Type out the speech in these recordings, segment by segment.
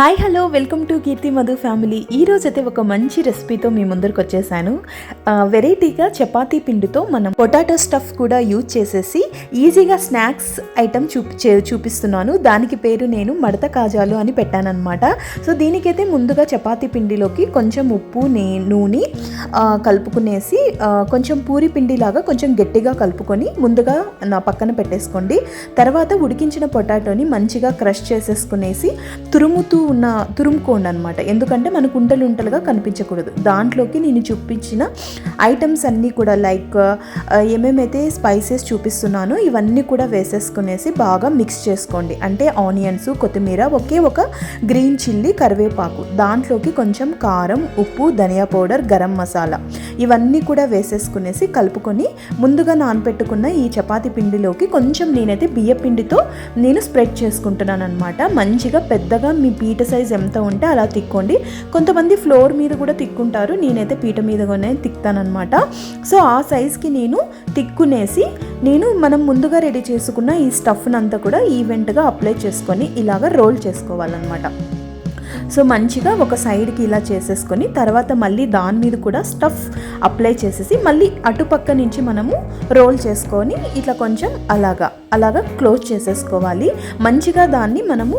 Hi hello welcome to Keerthi Madhu family. ఈరోజు అయితే ఒక మంచి రెసిపీతో మీ ముందరికి వచ్చేసాను. వెరైటీగా చపాతీ పిండితో మనం పొటాటో స్టఫ్ కూడా యూజ్ చేసేసి ఈజీగా స్నాక్స్ ఐటమ్ చూపి చే- చూపిస్తున్నాను. దానికి పేరు నేను మడత కాజాలు అని పెట్టానన్నమాట. సో దీనికైతే ముందుగా చపాతీ పిండిలోకి కొంచెం ఉప్పు నే నూనె కలుపుకునేసి కొంచెం పూరి పిండిలాగా కొంచెం గట్టిగా కలుపుకొని ముందుగా నా పక్కన పెట్టేసుకోండి. తర్వాత ఉడికించిన పొటాటోని మంచిగా క్రష్ చేసేసుకునేసి తురుముతూ ఉన్న తురుముకోండి అనమాట ఎందుకంటే మనకు ఉంటలు ఉంటలుగా కనిపించకూడదు. దాంట్లోకి నేను చూపించిన ఐటమ్స్ అన్నీ కూడా లైక్ ఏమేమైతే స్పైసెస్ చూపిస్తున్నానో ఇవన్నీ కూడా వేసేసుకునేసి బాగా మిక్స్ చేసుకోండి. అంటే ఆనియన్స్ కొత్తిమీర ఒకే ఒక గ్రీన్ చిల్లీ కరివేపాకు. దాంట్లోకి కొంచెం కారం ఉప్పు ధనియా పౌడర్ గరం మసాలా. ఇవన్నీ కూడా వేసేసుకునేసి కలుపుకొని ముందుగా నానపెట్టుకున్న ఈ చపాతీ పిండిలోకి కొంచెం నేనైతే బియ్య పిండితో నేను స్ప్రెడ్ చేసుకుంటున్నాను అనమాట మంచిగా పెద్దగా మీ పీట సైజ్ ఎంత ఉంటే అలా తిక్కోండి. కొంతమంది ఫ్లోర్ మీద కూడా తిక్కుంటారు. నేనైతే పీట మీదగానే తిక్తానమాట సో ఆ సైజ్కి నేను తిక్కునేసి నేను మనం ముందుగా రెడీ చేసుకున్న ఈ స్టఫ్నంతా కూడా ఈవెంట్గా అప్లై చేసుకొని ఇలాగ రోల్ చేసుకోవాలన్నమాట. సో మంచిగా ఒక సైడ్కి ఇలా చేసేసుకొని తర్వాత మళ్ళీ దాని మీద కూడా స్టఫ్ అప్లై చేసేసి మళ్ళీ అటుపక్క నుంచి మనము రోల్ చేసుకొని ఇట్లా కొంచెం అలాగా అలాగా క్లోజ్ చేసేసుకోవాలి. మంచిగా దాన్ని మనము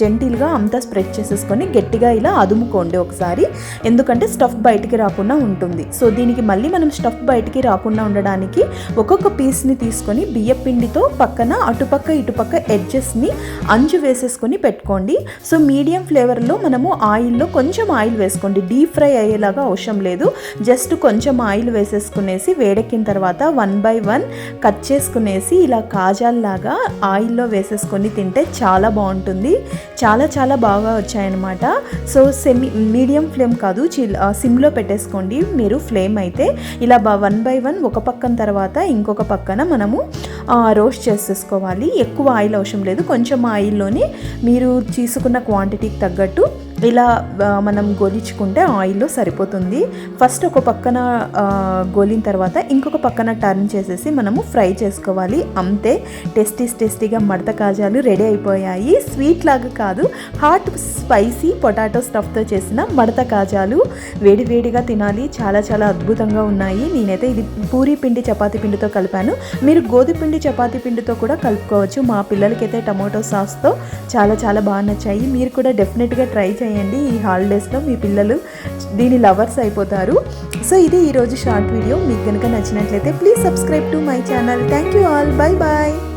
జెంటిల్గా అంతా స్ప్రెడ్ చేసేసుకొని గట్టిగా ఇలా అదుముకోండి ఒకసారి. ఎందుకంటే స్టఫ్ బయటికి రాకుండా ఉంటుంది. సో దీనికి మళ్ళీ మనం స్టఫ్ బయటికి రాకుండా ఉండడానికి ఒక్కొక్క పీస్ని తీసుకొని బియ్య పిండితో పక్కన అటుపక్క ఇటుపక్క ఎడ్జెస్ని అంచు వేసేసుకొని పెట్టుకోండి. సో మీడియం ఫ్లేవర్లో మనము ఆయిల్లో కొంచెం ఆయిల్ వేసుకోండి. డీప్ ఫ్రై అయ్యేలాగా అవసరం లేదు. జస్ట్ కొంచెం ఆయిల్ వేసేసుకునేసి వేడెక్కిన తర్వాత వన్ బై వన్ కట్ చేసుకునేసి ఇలా కాజాల్లాగా ఆయిల్లో వేసేసుకొని తింటే చాలా బాగుంటుంది. చాలా చాలా బాగా వచ్చాయన్నమాట. సో సెమీ మీడియం ఫ్లేమ్ కాదు చిల్ సిమ్లో పెట్టేసుకోండి. మీరు ఫ్లేమ్ అయితే ఇలా వన్ బై వన్ ఒక పక్కన తర్వాత ఇంకొక పక్కన మనము రోస్ట్ చేసేసుకోవాలి. ఎక్కువ ఆయిల్ అవసరం లేదు. కొంచెం ఆయిల్లోనే మీరు తీసుకున్న క్వాంటిటీకి తగ్గట్టు ఇలా మనం గోలించుకుంటే ఆయిల్లో సరిపోతుంది. ఫస్ట్ ఒక పక్కన గోలిన తర్వాత ఇంకొక పక్కన టర్న్ చేసేసి మనము ఫ్రై చేసుకోవాలి. అంతే. టేస్టీస్ టేస్టీగా మడత కాజాలు రెడీ అయిపోయాయి. స్వీట్ లాగా కాదు హాట్ స్పైసీ పొటాటో స్టఫ్తో చేసిన మడత కాజాలు వేడివేడిగా తినాలి. చాలా చాలా అద్భుతంగా ఉన్నాయి. నేనైతే ఇది పూరి పిండి చపాతి పిండితో కలిపాను. మీరు గోధుమ పిండి చపాతీ పిండితో కూడా కలుపుకోవచ్చు. మా పిల్లలకైతే టమాటో సాస్తో చాలా చాలా బాగా నచ్చాయి. మీరు కూడా డెఫినెట్గా ట్రై చేయండి. చేయండి ఈ హాలిడేస్లో మీ పిల్లలు దీని లవర్స్ అయిపోతారు. సో ఇది ఈరోజు షార్ట్ వీడియో మీకు కనుక నచ్చినట్లయితే please subscribe to my channel thank you all bye bye